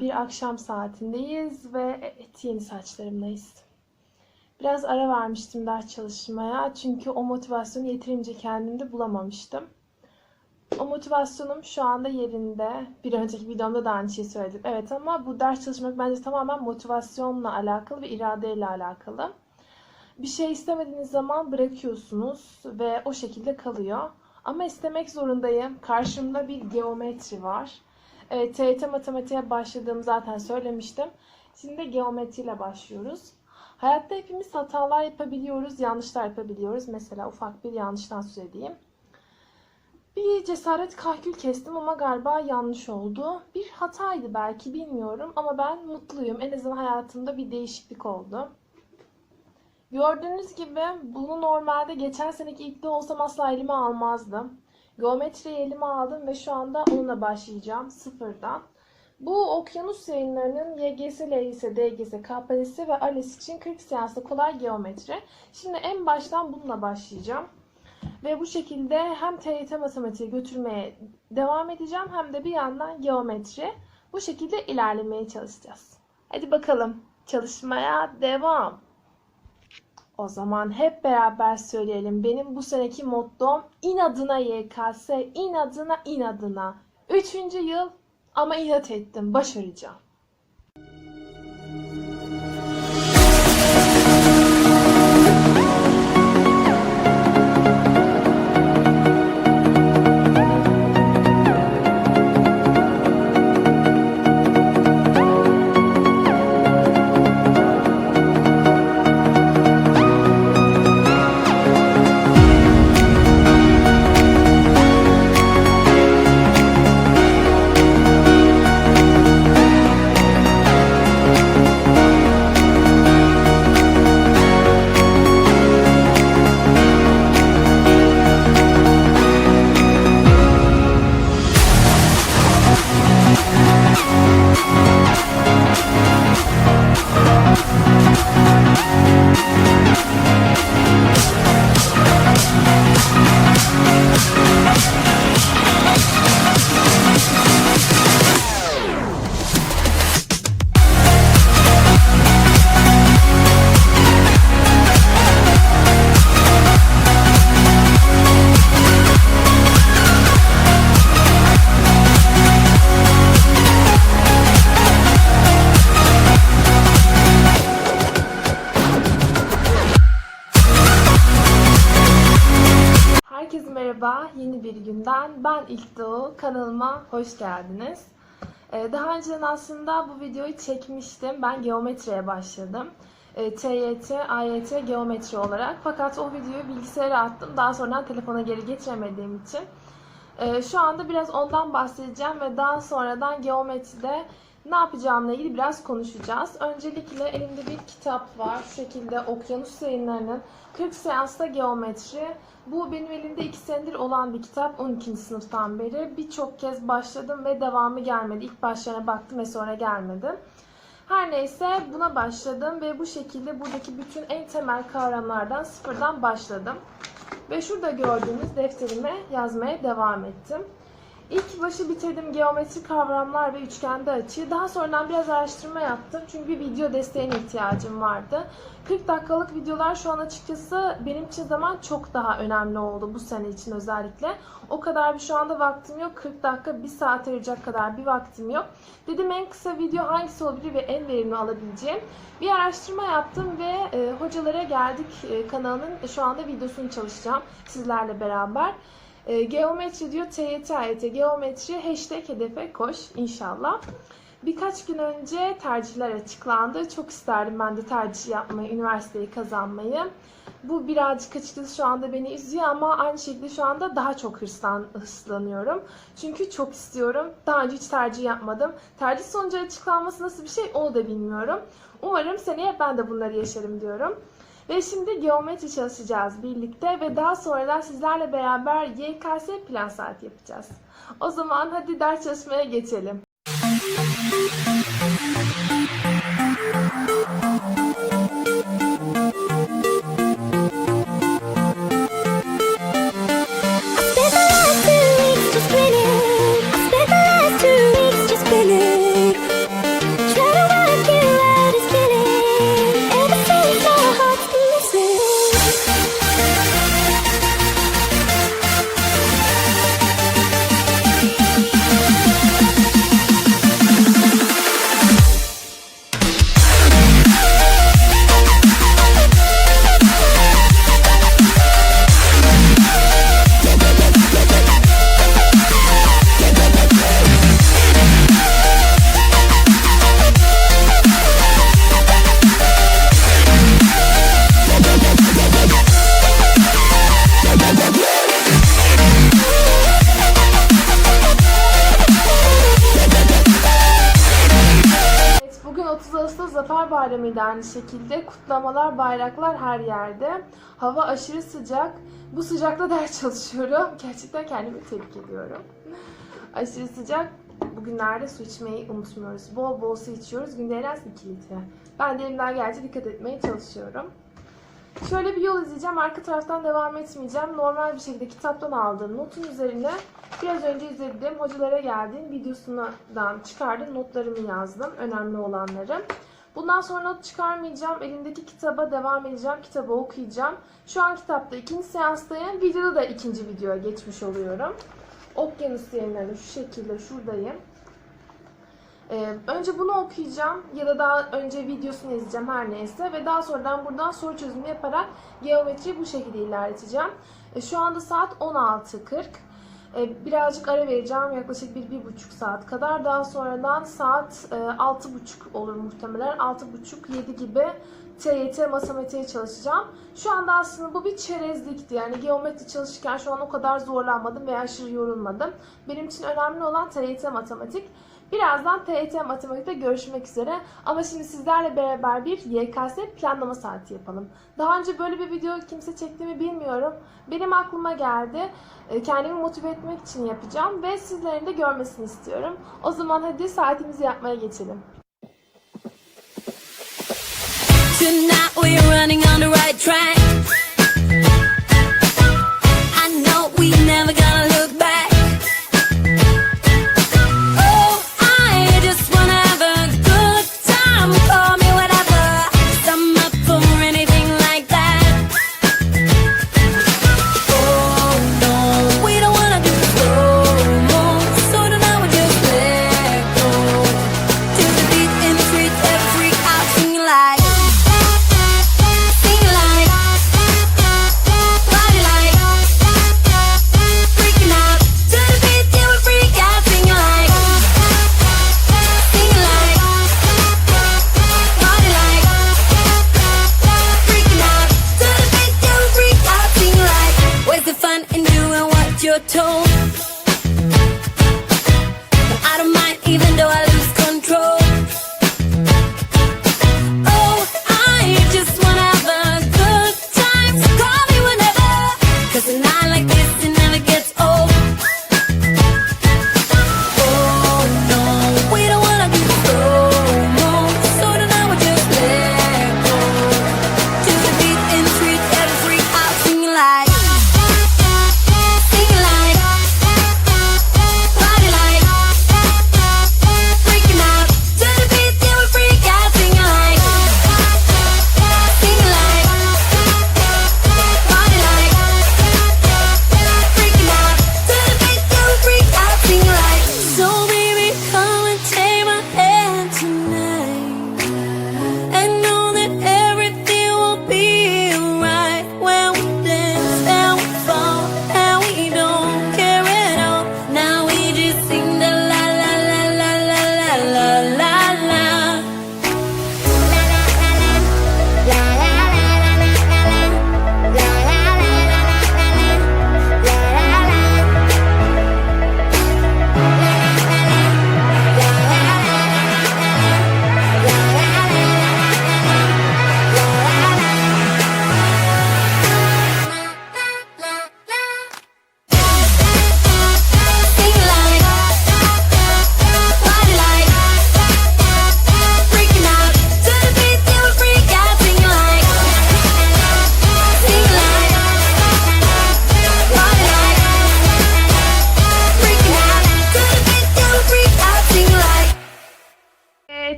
Bir akşam saatindeyiz ve evet yeni saçlarımdayız. Biraz ara vermiştim ders çalışmaya çünkü o motivasyonu yeterince kendimde bulamamıştım. O motivasyonum şu anda yerinde. Bir önceki videomda da aynı şeyi söyledim. Evet ama bu ders çalışmak bence tamamen motivasyonla alakalı ve iradeyle alakalı. Bir şey istemediğiniz zaman bırakıyorsunuz ve o şekilde kalıyor. Ama istemek zorundayım. Karşımda bir geometri var. Evet, TYT matematiğe başladığımı zaten söylemiştim. Şimdi de geometriyle başlıyoruz. Hayatta hepimiz hatalar yapabiliyoruz, yanlışlar yapabiliyoruz. Mesela ufak bir yanlıştan söz edeyim. Bir cesaret kahkül kestim ama galiba yanlış oldu. Bir hataydı belki bilmiyorum ama ben mutluyum. En azından hayatımda bir değişiklik oldu. Gördüğünüz gibi bunu normalde geçen seneki ilkte olsam asla elime almazdım. Geometriyi elime aldım ve şu anda onunla başlayacağım sıfırdan. Bu okyanus yayınlarının YGS, LYS, DGS, KPSS ve ALES için 40 seanslı kolay geometri. Şimdi en baştan bununla başlayacağım. Ve bu şekilde hem TYT matematiği götürmeye devam edeceğim hem de bir yandan geometri. Bu şekilde ilerlemeye çalışacağız. Hadi bakalım çalışmaya devam. O zaman hep beraber söyleyelim. Benim bu seneki mottom inadına YKS, inadına inadına. Üçüncü yıl ama inat ettim, başaracağım. Merhaba, yeni bir günden. Ben İlk Doğu, kanalıma hoş geldiniz. Ee, Daha önceden aslında bu videoyu çekmiştim. Ben geometriye başladım. Ee, TYT, AYT geometri olarak. Fakat o videoyu bilgisayara attım. Daha sonra telefona geri getiremediğim için. Ee, Şu anda biraz ondan bahsedeceğim ve daha sonradan geometride ne yapacağımla ilgili biraz konuşacağız. Öncelikle elimde bir kitap var. Şu şekilde Okyanus Yayınları'nın 40 seansta geometri. Bu benim elimde 2 senedir olan bir kitap. 12. sınıftan beri. Birçok kez başladım ve devamı gelmedi. İlk başlarına baktım ve sonra gelmedi. Her neyse buna başladım ve bu şekilde buradaki bütün en temel kavramlardan sıfırdan başladım. Ve şurada gördüğünüz defterime yazmaya devam ettim. İlk başı bitirdim geometri kavramlar ve üçgende açı. Daha sonradan biraz araştırma yaptım. Çünkü bir video desteğine ihtiyacım vardı. 40 dakikalık videolar şu an açıkçası benim için zaman çok daha önemli oldu bu sene için özellikle. O kadar bir şu anda vaktim yok. 40 dakika, 1 saat ayıracak kadar bir vaktim yok. Dedim en kısa video hangisi olabilir ve en verimli alabileceğim. Bir araştırma yaptım ve e, hocalara geldik e, kanalının şu anda videosunu çalışacağım sizlerle beraber. E, geometri diyor TYT AYT geometri hashtag hedefe koş inşallah. Birkaç gün önce tercihler açıklandı. Çok isterdim ben de tercih yapmayı, üniversiteyi kazanmayı. Bu birazcık açıkçası şu anda beni üzüyor ama aynı şekilde şu anda daha çok hırslan, hırslanıyorum. Çünkü çok istiyorum. Daha önce hiç tercih yapmadım. Tercih sonucu açıklanması nasıl bir şey onu da bilmiyorum. Umarım seneye ben de bunları yaşarım diyorum. Ve şimdi geometri çalışacağız birlikte ve daha sonradan sizlerle beraber YKS plan saati yapacağız. O zaman hadi ders çalışmaya geçelim. Kutlamalar, bayraklar her yerde. Hava aşırı sıcak. Bu sıcakta ders çalışıyorum. Gerçekten kendimi tebrik ediyorum. Aşırı sıcak. Bugünlerde su içmeyi unutmuyoruz. Bol bol su içiyoruz. Günde en az 2 litre. Ben de elimden geldiğince dikkat etmeye çalışıyorum. Şöyle bir yol izleyeceğim. Arka taraftan devam etmeyeceğim. Normal bir şekilde kitaptan aldığım notun üzerine biraz önce izlediğim hocalara geldiğim videosundan çıkardığım notlarımı yazdım. Önemli olanları. Bundan sonra not çıkarmayacağım. Elimdeki kitaba devam edeceğim. Kitabı okuyacağım. Şu an kitapta ikinci seanstayım. Videoda da ikinci videoya geçmiş oluyorum. Okyanus yayınları şu şekilde şuradayım. Ee, önce bunu okuyacağım ya da daha önce videosunu izleyeceğim her neyse ve daha sonradan buradan soru çözümü yaparak geometriyi bu şekilde ilerleteceğim. Ee, şu anda saat 16.40. Ee, birazcık ara vereceğim yaklaşık bir, bir buçuk saat kadar. Daha sonradan saat e, altı buçuk olur muhtemelen. Altı buçuk, yedi gibi TYT matematiğe çalışacağım. Şu anda aslında bu bir çerezlikti. Yani geometri çalışırken şu an o kadar zorlanmadım veya aşırı yorulmadım. Benim için önemli olan TYT matematik. Birazdan TYT Matematik'te görüşmek üzere. Ama şimdi sizlerle beraber bir YKS planlama saati yapalım. Daha önce böyle bir video kimse çekti mi bilmiyorum. Benim aklıma geldi. E, Kendimi motive etmek için yapacağım ve sizlerin de görmesini istiyorum. O zaman hadi saatimizi yapmaya geçelim. Tonight we're running on the right track. I know we never gonna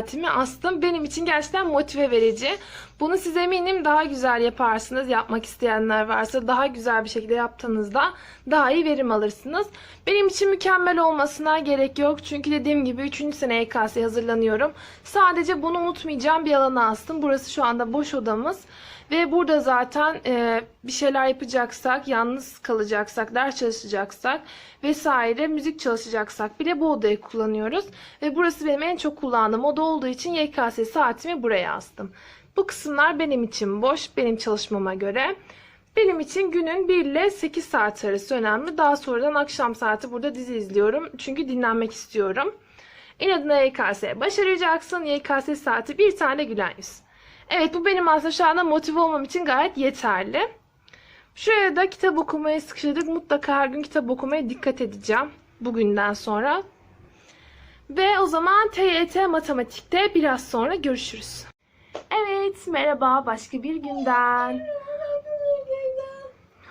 saatimi astım. Benim için gerçekten motive verici. Bunu siz eminim daha güzel yaparsınız. Yapmak isteyenler varsa daha güzel bir şekilde yaptığınızda daha iyi verim alırsınız. Benim için mükemmel olmasına gerek yok. Çünkü dediğim gibi 3. sene YKS'ye hazırlanıyorum. Sadece bunu unutmayacağım bir alana astım. Burası şu anda boş odamız. Ve burada zaten e, bir şeyler yapacaksak, yalnız kalacaksak, ders çalışacaksak vesaire müzik çalışacaksak bile bu odayı kullanıyoruz. Ve burası benim en çok kullandığım oda olduğu için YKS saatimi buraya astım. Bu kısımlar benim için boş, benim çalışmama göre. Benim için günün 1 ile 8 saat arası önemli. Daha sonradan akşam saati burada dizi izliyorum. Çünkü dinlenmek istiyorum. İnadına YKS başaracaksın. YKS saati bir tane gülen yüz. Evet bu benim aslında şu anda motive olmam için gayet yeterli. Şuraya da kitap okumaya sıkıştırdık. Mutlaka her gün kitap okumaya dikkat edeceğim. Bugünden sonra. Ve o zaman TYT matematikte biraz sonra görüşürüz. Evet merhaba başka bir günden.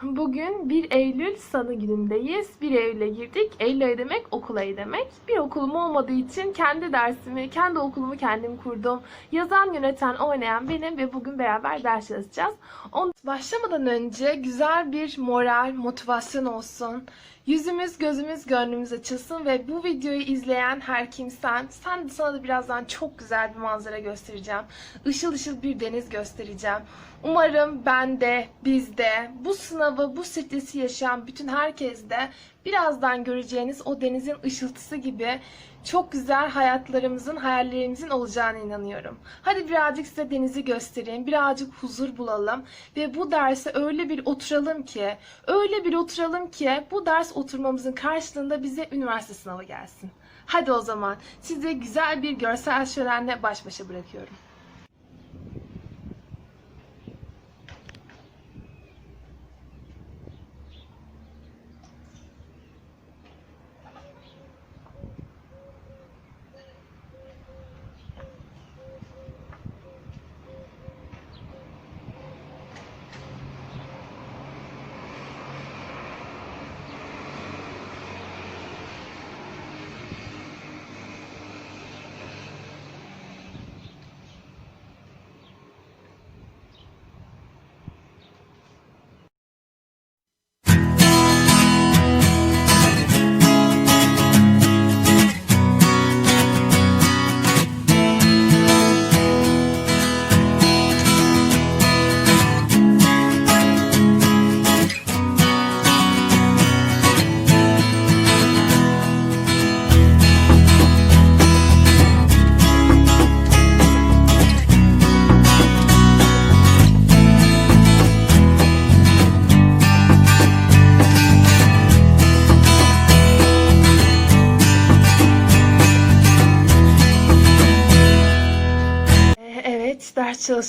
Bugün 1 Eylül Salı günündeyiz. 1 Eylül'e girdik. Eylül ayı demek okul ayı demek. Bir okulum olmadığı için kendi dersimi, kendi okulumu kendim kurdum. Yazan, yöneten, oynayan benim ve bugün beraber ders çalışacağız. On... Başlamadan önce güzel bir moral, motivasyon olsun. Yüzümüz, gözümüz, gönlümüz açılsın ve bu videoyu izleyen her kimsen, sen de sana da birazdan çok güzel bir manzara göstereceğim. Işıl ışıl bir deniz göstereceğim. Umarım ben de, biz de, bu sınavı, bu stresi yaşayan bütün herkes de birazdan göreceğiniz o denizin ışıltısı gibi çok güzel hayatlarımızın, hayallerimizin olacağına inanıyorum. Hadi birazcık size denizi göstereyim, birazcık huzur bulalım ve bu derse öyle bir oturalım ki, öyle bir oturalım ki bu ders oturmamızın karşılığında bize üniversite sınavı gelsin. Hadi o zaman size güzel bir görsel şölenle baş başa bırakıyorum.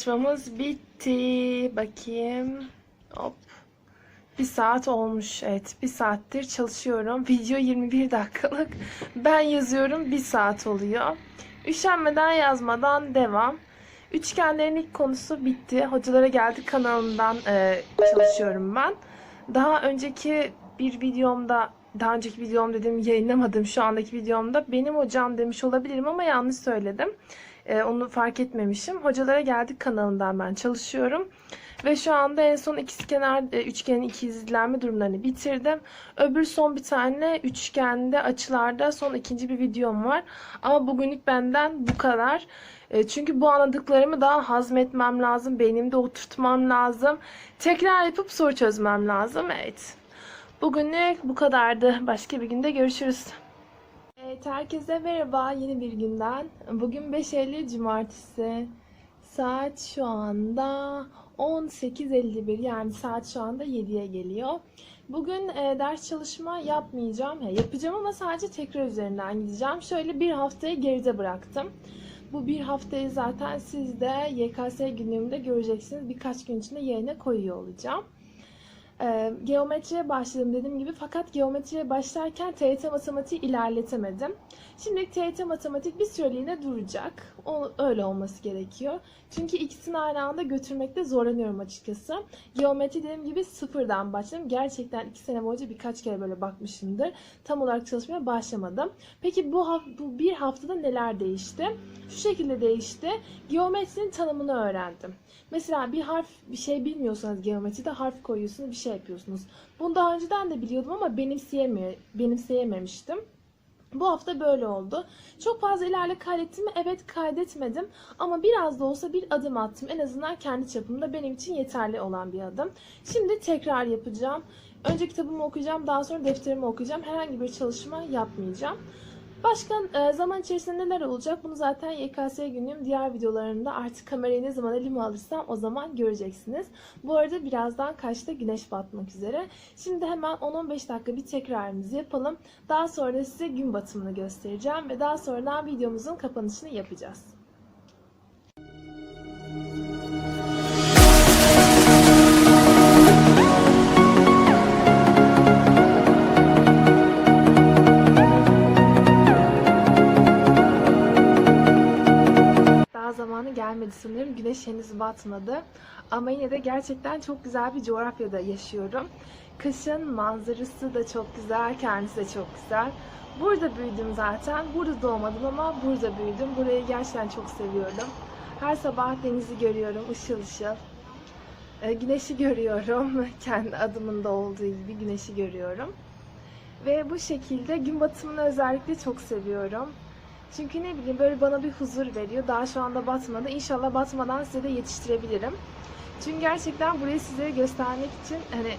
Çalışmamız bitti. Bakayım. Hop. Bir saat olmuş. Evet, bir saattir çalışıyorum. Video 21 dakikalık. Ben yazıyorum, bir saat oluyor. Üşenmeden yazmadan devam. Üçgenlerin ilk konusu bitti. Hocalara geldik kanalından e, çalışıyorum ben. Daha önceki bir videomda, daha önceki videom dedim yayınlamadım şu andaki videomda. Benim hocam demiş olabilirim ama yanlış söyledim. Ee, onu fark etmemişim. Hocalara geldik kanalından ben çalışıyorum. Ve şu anda en son ikizkenar e, üçgenin ikizlenme durumlarını bitirdim. Öbür son bir tane üçgende açılarda son ikinci bir videom var. Ama bugünlük benden bu kadar. E, Çünkü bu anladıklarımı daha hazmetmem lazım. Beynimde oturtmam lazım. Tekrar yapıp soru çözmem lazım. Evet. Bugünlük bu kadardı. Başka bir günde görüşürüz. Evet, herkese merhaba yeni bir günden. Bugün 5 Eylül Cumartesi. Saat şu anda 18.51 yani saat şu anda 7'ye geliyor. Bugün e, ders çalışma yapmayacağım. Ha, yapacağım ama sadece tekrar üzerinden gideceğim. Şöyle bir haftayı geride bıraktım. Bu bir haftayı zaten siz de YKS günlüğümde göreceksiniz. Birkaç gün içinde yayına koyuyor olacağım. Ee, geometriye başladım dediğim gibi fakat geometriye başlarken TYT matematiği ilerletemedim. Şimdi TYT matematik bir süreliğine duracak. O, öyle olması gerekiyor. Çünkü ikisini aynı anda götürmekte zorlanıyorum açıkçası. Geometri dediğim gibi sıfırdan başladım. Gerçekten iki sene boyunca birkaç kere böyle bakmışımdır. Tam olarak çalışmaya başlamadım. Peki bu, bu bir haftada neler değişti? Şu şekilde değişti. Geometrinin tanımını öğrendim. Mesela bir harf bir şey bilmiyorsanız geometride harf koyuyorsunuz bir şey yapıyorsunuz. Bunu daha önceden de biliyordum ama benimseyemiyor, benimseyememiştim. Bu hafta böyle oldu. Çok fazla ilerle kaydettim mi? Evet kaydetmedim. Ama biraz da olsa bir adım attım. En azından kendi çapımda benim için yeterli olan bir adım. Şimdi tekrar yapacağım. Önce kitabımı okuyacağım. Daha sonra defterimi okuyacağım. Herhangi bir çalışma yapmayacağım. Başka e, zaman içerisinde neler olacak? Bunu zaten YKS günüm diğer videolarımda artık kamerayı ne zaman elime alırsam o zaman göreceksiniz. Bu arada birazdan kaçta güneş batmak üzere. Şimdi hemen 10-15 dakika bir tekrarımızı yapalım. Daha sonra size gün batımını göstereceğim ve daha sonra videomuzun kapanışını yapacağız. Batmadı. Ama yine de gerçekten çok güzel bir coğrafyada yaşıyorum. Kışın manzarası da çok güzel, kendisi de çok güzel. Burada büyüdüm zaten. Burada doğmadım ama burada büyüdüm. Burayı gerçekten çok seviyorum. Her sabah denizi görüyorum, ışıl ışıl. Ee, Güneşi görüyorum. Kendi adımında olduğu gibi güneşi görüyorum. Ve bu şekilde gün batımını özellikle çok seviyorum. Çünkü ne bileyim böyle bana bir huzur veriyor. Daha şu anda batmadı. İnşallah batmadan size de yetiştirebilirim. Çünkü gerçekten burayı size göstermek için hani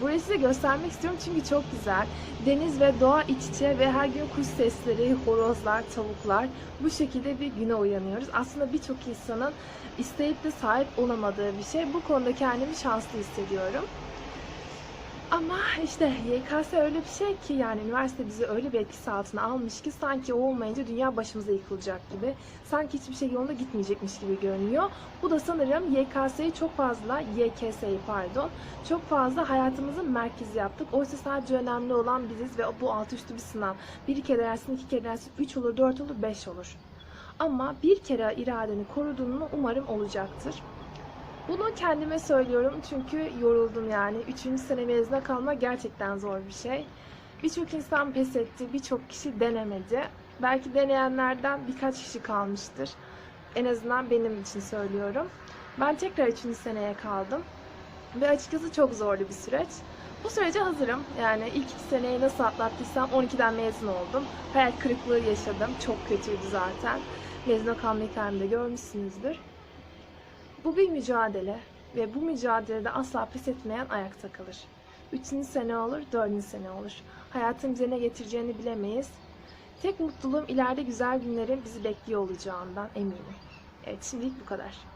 burayı size göstermek istiyorum çünkü çok güzel. Deniz ve doğa iç içe ve her gün kuş sesleri, horozlar, tavuklar bu şekilde bir güne uyanıyoruz. Aslında birçok insanın isteyip de sahip olamadığı bir şey. Bu konuda kendimi şanslı hissediyorum. Ama işte YKS öyle bir şey ki yani üniversite bizi öyle bir etkisi altına almış ki sanki o olmayınca dünya başımıza yıkılacak gibi. Sanki hiçbir şey yolunda gitmeyecekmiş gibi görünüyor. Bu da sanırım YKS'yi çok fazla, YKS'yi pardon, çok fazla hayatımızın merkezi yaptık. Oysa sadece önemli olan biziz ve bu alt üstü bir sınav. Bir kere dersin, iki kere dersin, üç olur, dört olur, beş olur. Ama bir kere iradeni koruduğun mu umarım olacaktır. Bunu kendime söylüyorum çünkü yoruldum yani. Üçüncü sene mezuna kalmak gerçekten zor bir şey. Birçok insan pes etti, birçok kişi denemedi. Belki deneyenlerden birkaç kişi kalmıştır. En azından benim için söylüyorum. Ben tekrar üçüncü seneye kaldım. Ve açıkçası çok zorlu bir süreç. Bu sürece hazırım. Yani ilk iki seneyi nasıl atlattıysam 12'den mezun oldum. Hayal kırıklığı yaşadım. Çok kötüydü zaten. Mezuna kalma hikayemde görmüşsünüzdür. Bu bir mücadele ve bu mücadelede asla pes etmeyen ayakta kalır. Üçüncü sene olur, dördüncü sene olur. Hayatın bize ne getireceğini bilemeyiz. Tek mutluluğum ileride güzel günlerin bizi bekliyor olacağından eminim. Evet şimdilik bu kadar.